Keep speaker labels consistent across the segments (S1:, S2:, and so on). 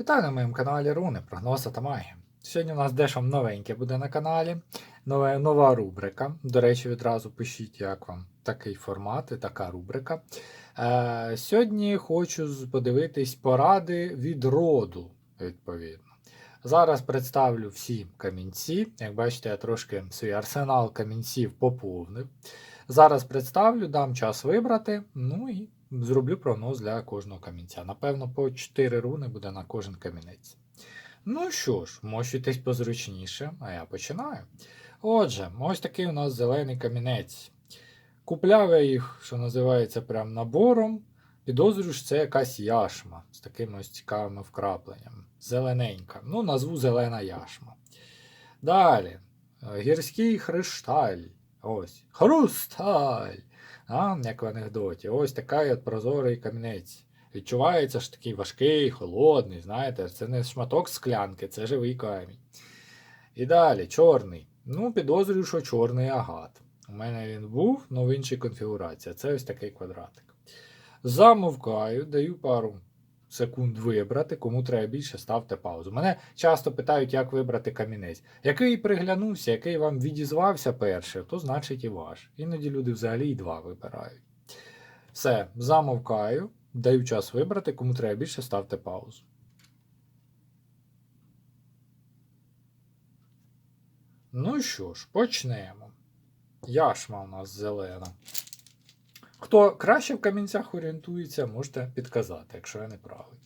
S1: Вітаю на моєму каналі Руни, прогноз та магія. Сьогодні у нас дещо новеньке буде на каналі. Нове, нова рубрика. До речі, відразу пишіть, як вам такий формат і така рубрика. Е, сьогодні хочу подивитись поради від роду, відповідно. Зараз представлю всі камінці. Як бачите, я трошки свій арсенал камінців поповнив. Зараз представлю, дам час вибрати, ну і зроблю прогноз для кожного камінця. Напевно, по 4 руни буде на кожен камінець. Ну що ж, мощуйтесь позручніше, а я починаю. Отже, ось такий у нас зелений камінець. Купляв я їх, що називається, прям набором. Підозрюю, що це якась яшма з такими ось цікавими вкрапленнями. Зелененька. Ну, назву зелена яшма. Далі. Гірський хришталь. Ось. Хрусталь. А, як в анекдоті. Ось такий от прозорий камінець. Відчувається ж такий важкий, холодний, знаєте, це не шматок склянки, це живий камінь. І далі, чорний. Ну, підозрюю, що чорний агат. У мене він був, але в іншій конфігурації. Це ось такий квадратик. Замовкаю, даю пару секунд вибрати. Кому треба більше, ставте паузу. Мене часто питають, як вибрати камінець. Який приглянувся, який вам відізвався перше, то значить і ваш. Іноді люди взагалі і два вибирають. Все, замовкаю, даю час вибрати, кому треба більше, ставте паузу. Ну що ж, почнемо. Яшма у нас зелена. Хто краще в камінцях орієнтується, можете підказати, якщо я не правий.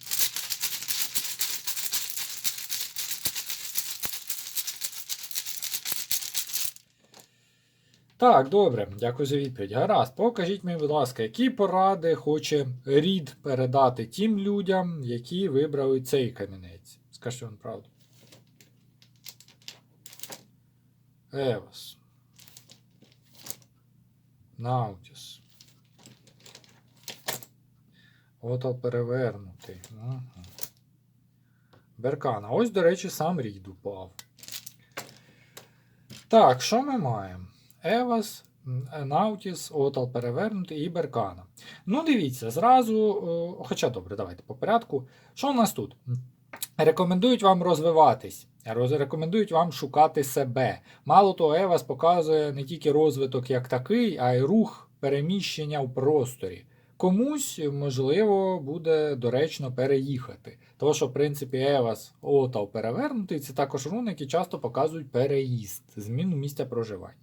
S1: Так, добре, дякую за відповідь. Гаразд, покажіть мені, будь ласка, які поради хоче рід передати тим людям, які вибрали цей камінець. Скажіть вам правду. Евас. Наутіс. Отал перевернутий. Ага. Беркана. Ось, до речі, сам рід упав. Так, що ми маємо? Евас, Наутіс, Отал перевернутий і Беркана. Ну, дивіться, зразу. е, Хоча добре, давайте по порядку. Що у нас тут? Рекомендують вам розвиватись. Рекомендують вам шукати себе. Мало того, Евас показує не тільки розвиток як такий, а й рух переміщення в просторі. Комусь, можливо, буде доречно переїхати. Тому що, в принципі, Евас Отал перевернутий, це також руни, які часто показують переїзд, зміну місця проживання.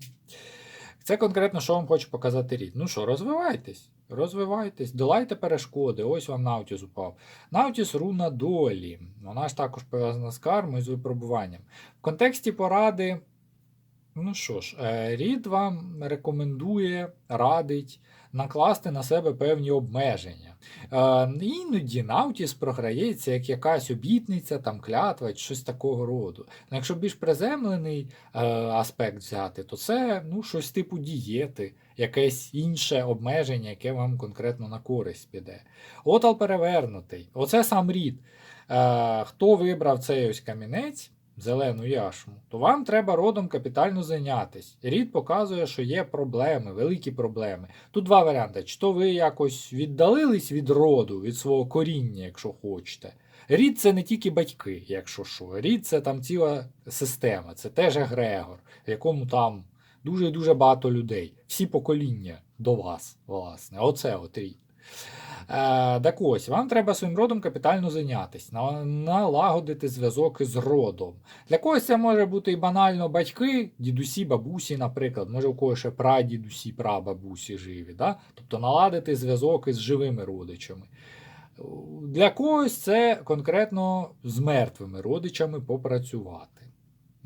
S1: Це конкретно, що вам хочу показати рід. Ну що, розвивайтесь, розвивайтесь, долайте перешкоди. Ось вам Наутіс упав. Наутіс руна долі. Вона ж також пов'язана з кармою, з випробуванням. В контексті поради. Ну що ж, е, рід вам рекомендує, радить накласти на себе певні обмеження. Е, Іноді Наутіс програється як якась обітниця, там клятва, щось такого роду. Ну, якщо більш приземлений е, аспект взяти, то це ну, щось типу дієти, якесь інше обмеження, яке вам конкретно на користь піде. Отал перевернутий. Оце сам рід. Хто вибрав цей ось камінець, зелену яшму, то вам треба родом капітально зайнятись. Рід показує, що є проблеми, великі проблеми. Тут два варіанти: чи то ви якось віддалились від роду, від свого коріння, якщо хочете. Рід це не тільки батьки, якщо що. Рід це там ціла система, це теж егрегор, в якому там дуже-дуже багато людей. Всі покоління до вас, власне. Оце от рід. Е, так ось, вам треба своїм родом капітально зайнятися, налагодити зв'язок із родом. Для когось це може бути і банально батьки, дідусі, бабусі, наприклад, може у когось ще прадідусі, прабабусі живі. Да? Тобто наладити зв'язок із живими родичами. Для когось це конкретно з мертвими родичами попрацювати.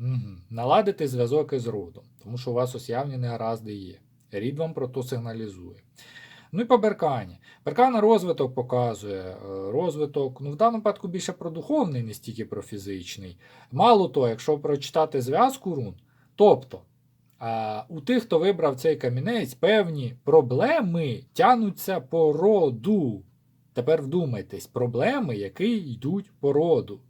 S1: Угу. Наладити зв'язок із родом, тому що у вас ось явні негаразди є. Рід вам про то сигналізує. Ну і по Беркані. Беркана розвиток показує. е, Розвиток, ну в даному випадку більше про духовний, не стільки про фізичний. Мало того, якщо прочитати зв'язку рун, тобто у тих, хто вибрав цей камінець, певні проблеми тянуться по роду. Тепер вдумайтесь, проблеми, які йдуть по роду.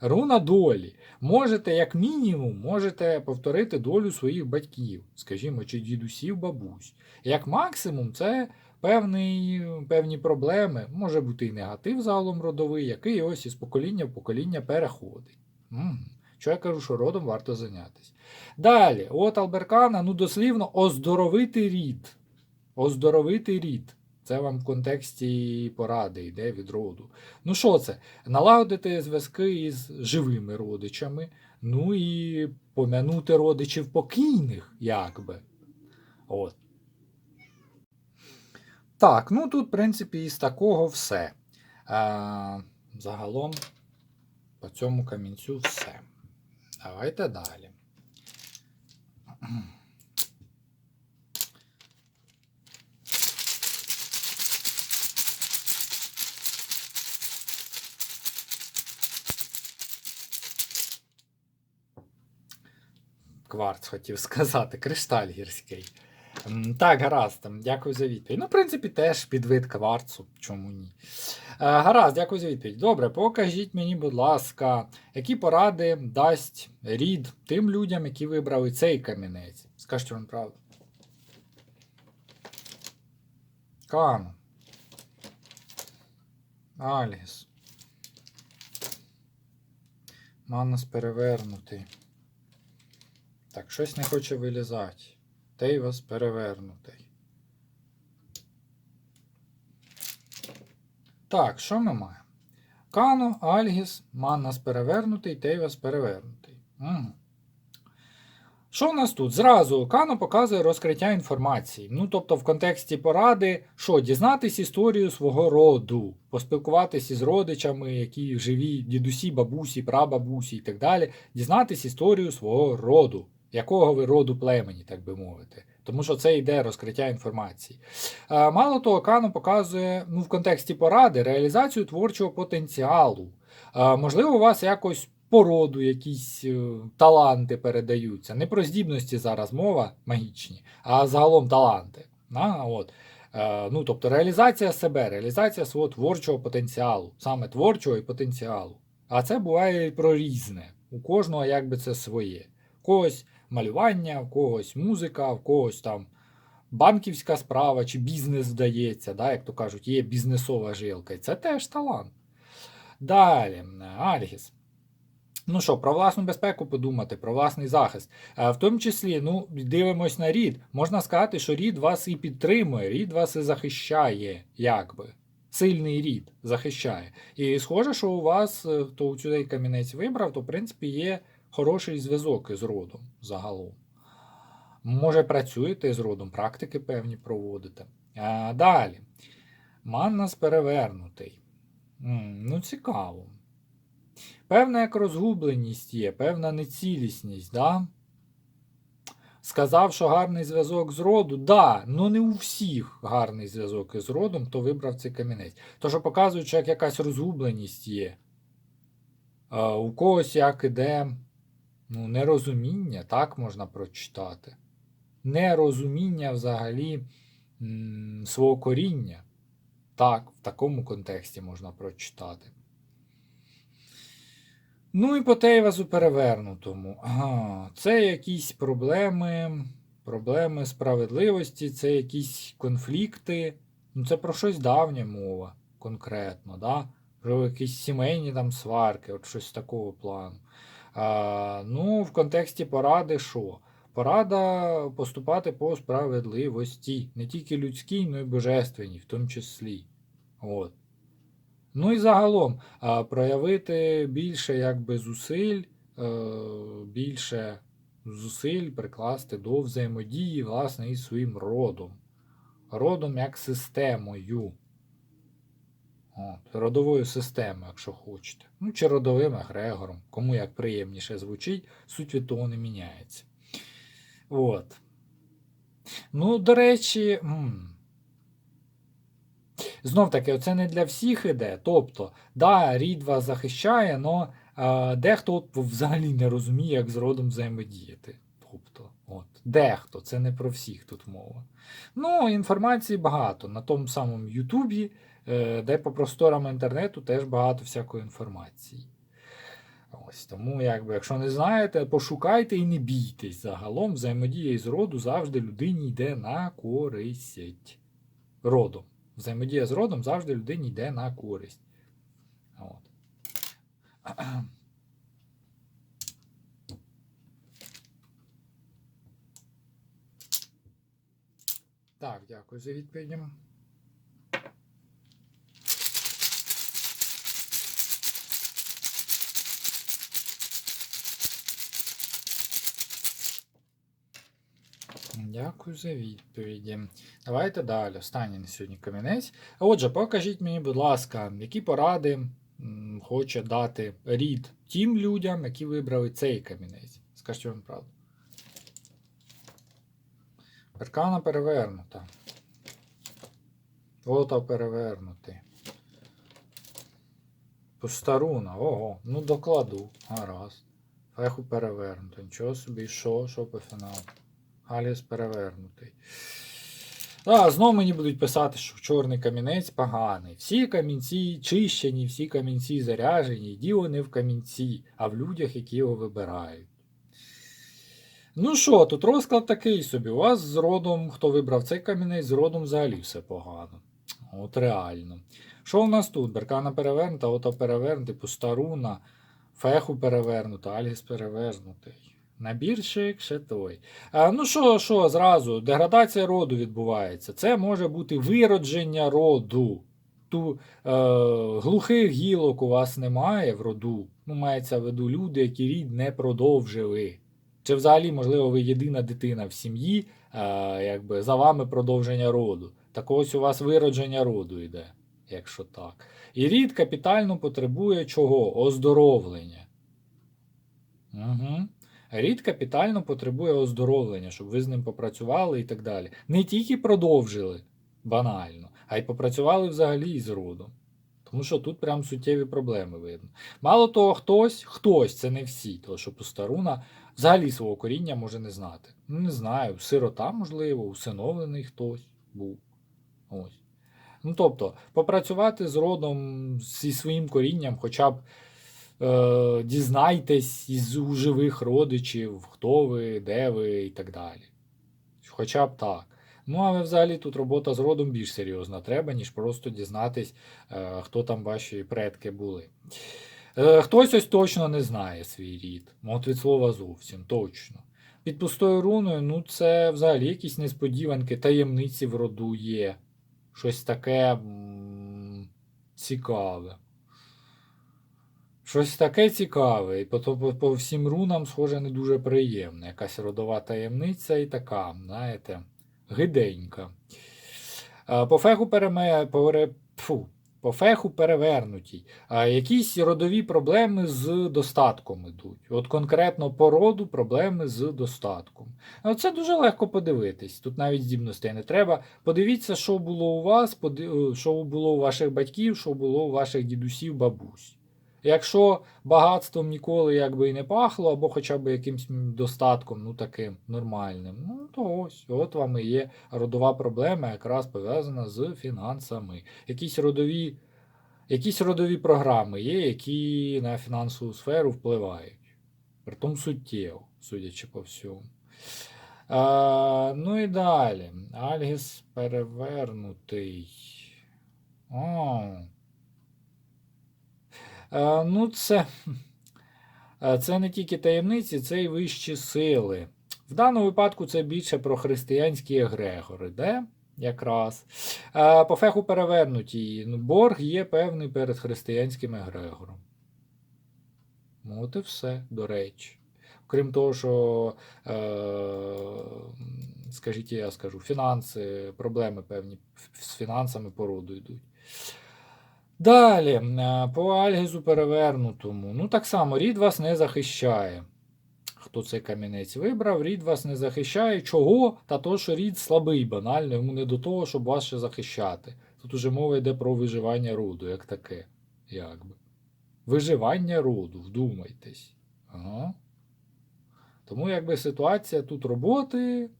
S1: Руна долі. Можете, як мінімум, можете повторити долю своїх батьків, скажімо, чи дідусів, бабусь. Як максимум, це певний, певні проблеми, може бути і негатив загалом родовий, який ось із покоління в покоління переходить. Що я кажу, що родом варто зайнятися. Далі, от Алберкана, ну дослівно, оздоровити рід. Оздоровити рід. Це вам в контексті поради йде від роду. Ну що це? Налагодити зв'язки із живими родичами, ну і помянути родичів покійних, якби. От. Так, ну тут, в принципі, із такого все. А, загалом по цьому камінцю все. Давайте далі. Кварц хотів сказати, кришталь гірський. Так, гаразд, дякую за відповідь. Ну, в принципі, теж підвид кварцу, чому ні. Е, гаразд, дякую за відповідь. Добре, покажіть мені, будь ласка, які поради дасть рід тим людям, які вибрали цей камінець. Скажіть вам правду. Кану. Альгіс. Манус перевернутий. Так, щось не хоче вилізати. Тейвас перевернутий. Так, що ми маємо? Кано, Альгіс, Маннас перевернутий, Тейвас перевернутий. Угу. Що в нас тут? Зразу Кано показує розкриття інформації. Ну, тобто, в контексті поради, що дізнатись історію свого роду, поспілкуватися із родичами, які живі, дідусі, бабусі, прабабусі і так далі, дізнатись історію свого роду, якого ви роду племені, так би мовити. Тому що це йде розкриття інформації. Мало того, Кано показує ну, в контексті поради реалізацію творчого потенціалу. Можливо, у вас якось по роду якісь е, таланти передаються. Не про здібності зараз мова магічні, а загалом таланти. На, от. Е, Ну, тобто реалізація себе, реалізація свого творчого потенціалу, саме творчого і потенціалу. А це буває і про різне. У кожного якби це своє. Когось малювання, у когось музика, у когось там банківська справа чи бізнес вдається, да, як то кажуть, є бізнесова жилка. Це теж талант. Далі, Альгіс. Ну що, про власну безпеку подумати, про власний захист. Е, В тому числі, ну, дивимось на рід. Можна сказати, що рід вас і підтримує, рід вас і захищає, якби. Сильний рід захищає. І схоже, що у вас, е, хто у цей камінець вибрав, то в принципі є хороший зв'язок із родом загалом. Може, працюєте з родом, практики певні проводите. А, далі. Маннас перевернутий. Ну, цікаво. Певна як розгубленість є, певна нецілісність, да? Сказав, що гарний зв'язок з роду, да, ну не у всіх гарний зв'язок із родом, хто вибрав цей камінець. То, що показують, що як якась розгубленість є. У когось як іде ну, нерозуміння, так можна прочитати. Нерозуміння взагалі м, свого коріння. Так, в такому контексті можна прочитати. Ну і по Тейвазу перевернутому. Ага, це якісь проблеми, проблеми справедливості, це якісь конфлікти. Ну, це про щось давнє мова конкретно, да? Про якісь сімейні там сварки, от щось такого плану. А, ну, в контексті поради що? Порада поступати по справедливості. Не тільки людській, але й божественній, в тому числі. От. Ну і загалом а, проявити більше якби, зусиль, е, більше зусиль прикласти до взаємодії власне, із своїм родом. Родом як системою. Родовою системою, якщо хочете. Ну, чи родовим егрегором, кому як приємніше звучить, суть від того не міняється. От. Ну, до речі, знов таки, це не для всіх іде. Тобто, да, рід вас захищає, але дехто взагалі не розуміє, як з родом взаємодіяти. Тобто, от, дехто, це не про всіх тут мова. Ну, інформації багато. На тому самому Ютубі, де по просторам інтернету теж багато всякої інформації. Ось тому, якби, якщо не знаєте, пошукайте і не бійтесь. Загалом взаємодія із роду завжди людині йде на користь. родом. Взаємодія з родом завжди людині йде на користь. От. Так, дякую за відповіді. Дякую за відповіді. Давайте далі. Останній на сьогодні камінець. Отже, покажіть мені, будь ласка, які поради хоче дати рід тим людям, які вибрали цей камінець. Скажіть вам правду. Перкана перевернута. Ота перевернутий. Пустаруна, ого, ну докладу. Гаразд. Феху перевернуто. Нічого собі, що, що по фіналу. Аліс перевернутий. А, знову мені будуть писати, що чорний камінець поганий. Всі камінці чищені, всі камінці заряжені, діло не в камінці, а в людях, які його вибирають. Ну що, тут розклад такий собі. У вас з родом, хто вибрав цей камінець, з родом взагалі все погано. От реально. Що у нас тут? Беркана перевернута, ото перевернутий, пустаруна, феху перевернута, Альгіс перевернутий. Набірчик ще той. А, ну що, що, зразу, деградація роду відбувається. Це може бути виродження роду. Ту, е, глухих гілок у вас немає в роду. Ну, мається в виду люди, які рід не продовжили. Чи взагалі, можливо, ви єдина дитина в сім'ї, е, якби за вами продовження роду. Так ось у вас виродження роду йде, якщо так. І рід капітально потребує чого? Оздоровлення. Угу. Рід капітально потребує оздоровлення, щоб ви з ним попрацювали і так далі. Не тільки продовжили банально, а й попрацювали взагалі із родом. Тому що тут прям суттєві проблеми видно. Мало того, хтось, хтось, це не всі, тому що постаруна взагалі свого коріння може не знати. Ну, не знаю, сирота, можливо, усиновлений хтось був. Ось. Ну, тобто, попрацювати з родом зі своїм корінням, хоча б е, дізнайтесь із у живих родичів, хто ви, де ви і так далі. Хоча б так. Ну, але взагалі тут робота з родом більш серйозна треба, ніж просто дізнатись, е, хто там ваші предки були. Е, хтось ось точно не знає свій рід. От від слова зовсім, точно. Під пустою руною, ну це взагалі якісь несподіванки, таємниці в роду є. Щось таке м, цікаве. Щось таке цікаве, і по, по, по всім рунам, схоже, не дуже приємне. Якась родова таємниця і така, знаєте, гиденька. По феху переме, пере, фу, по феху перевернутій. Якісь родові проблеми з достатком ідуть. От конкретно по роду проблеми з достатком. Це дуже легко подивитись. Тут навіть здібностей не треба. Подивіться, що було у вас, що було у ваших батьків, що було у ваших дідусів, бабусь. Якщо багатством ніколи якби і не пахло, або хоча б якимсь достатком, ну таким нормальним, ну то ось, от вам і є родова проблема, якраз пов'язана з фінансами. Якісь родові, якісь родові програми є, які на фінансову сферу впливають. Притом суттєво, судячи по всьому. А, ну і далі. Альгіс перевернутий. О. Е, Ну, це, е, це не тільки таємниці, це й вищі сили. В даному випадку це більше про християнські егрегори, де? Якраз. Е, По феху перевернуті. Ну, Борг є певний перед християнським егрегором. От і все, до речі. Крім того, що, скажіть, я скажу, фінанси, проблеми певні з фінансами по роду йдуть. Далі, е, по Альгізу перевернутому. Ну, так само, рід вас не захищає. Хто цей камінець вибрав, рід вас не захищає. Чого? Та то, що рід слабий, банально, йому не до того, щоб вас ще захищати. Тут уже мова йде про виживання роду, як таке. Якби. Виживання роду, вдумайтесь. Ага. Тому, якби ситуація тут роботи,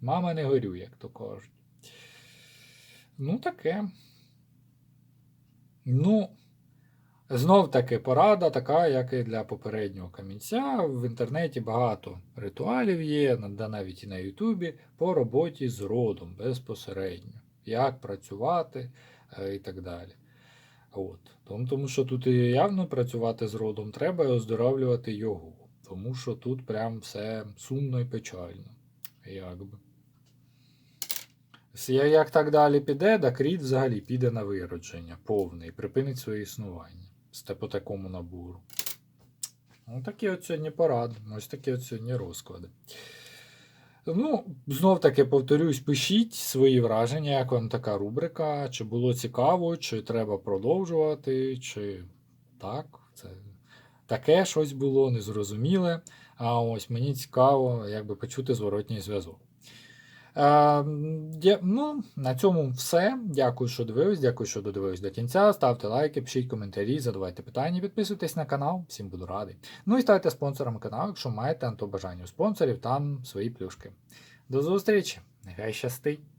S1: мама не горює, як то кажуть. Ну, таке. Ну, знов таки порада, така, як і для попереднього камінця. В інтернеті багато ритуалів є, навіть і на Ютубі, по роботі з родом безпосередньо. як працювати е, і так далі. От. Тому що тут і явно працювати з родом треба і оздоровлювати його. Тому що тут прям все сумно і печально. Якби. Як так далі піде, так рід взагалі піде на виродження повне і припинить своє існування по такому набору. Ну, такі от сьогодні поради, ось такі от сьогодні розклади. Ну, знов таки повторюсь, пишіть свої враження, як вам така рубрика, чи було цікаво, чи треба продовжувати, чи так, це таке щось було незрозуміле. А ось мені цікаво, якби почути зворотній зв'язок. Е, ну, на цьому все. Дякую, що дивились, дякую, що додивились до кінця. Ставте лайки, пишіть коментарі, задавайте питання, підписуйтесь на канал, всім буду радий. Ну і ставте спонсором каналу, якщо маєте на то бажання у спонсорів, там свої плюшки. До зустрічі! Нехай щастить!